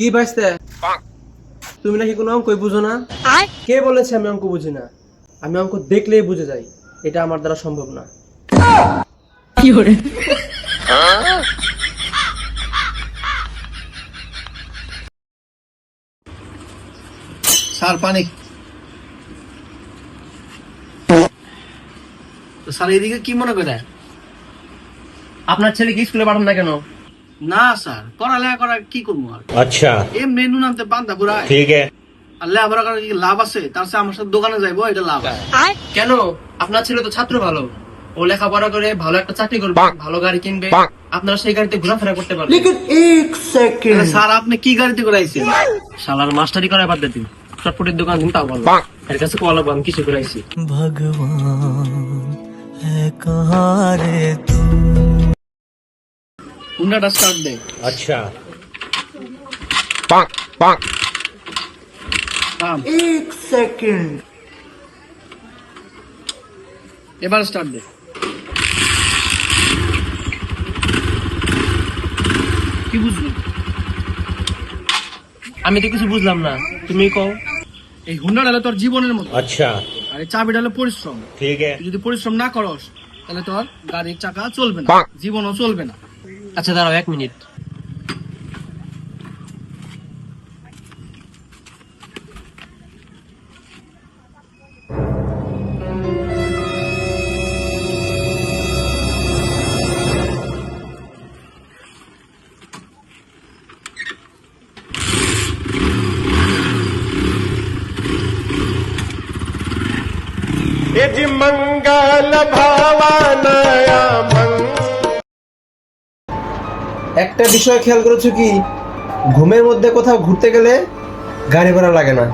কি ভাইস্তে তুমি নাকি কোনো অঙ্কই বুঝো না? কে বলেছে আমি অঙ্ক বুঝি না? আমি অঙ্ক দেখলেই বুঝে যাই। এটা আমার দ্বারা সম্ভব না। স্যার পানি। তো স্যার এদিকে কি মনে করে? আপনার ছেলে কি স্কুলে পাঠান না কেন? না স্যার। পড়ালেখা করা কি করব আচ্ছা। এ মেনু নামতে পান্তা ঠিক আল্লাহ কি লাভ আছে? তার সাথে আমার সাথে দোকানে যাইবো এটা লাভ কেন? আপনার ছেলে তো ছাত্র ভালো। ও লেখাপড়া করে ভালো একটা চাকরি করবে ভালো গাড়ি কিনবে। আপনারা সেই গাড়িতে ঘোরাফেরা করতে পারবেন। স্যার আপনি কি গাড়িতে করাইছেন শালার মাস্টারি করায় বাদ দিন। চটপটির দোকান দিন তাও ভালো। এর কাছে কল কিছু করাইছি ভগবান হুন্ডাটা স্টার্ট দে। আচ্ছা। এবার স্টার্ট দে। কি বুঝলি? আমি তো কিছু বুঝলাম না। তুমি কও। এই হুন্ডা ডালে তোর জীবনের মতো। আচ্ছা। আর এই চাবিটা পরিশ্রম। ঠিক আছে। যদি পরিশ্রম না করস তাহলে তোর গাড়ির চাকা চলবে না। জীবনও চলবে না। আচ্ছা দাঁড়াও এক মিনিট यदि मंगल भावानया मंगल একটা বিষয় খেয়াল করেছ কি? ঘুমের মধ্যে কোথাও ঘুরতে গেলে গাড়ি ভাড়া লাগে না।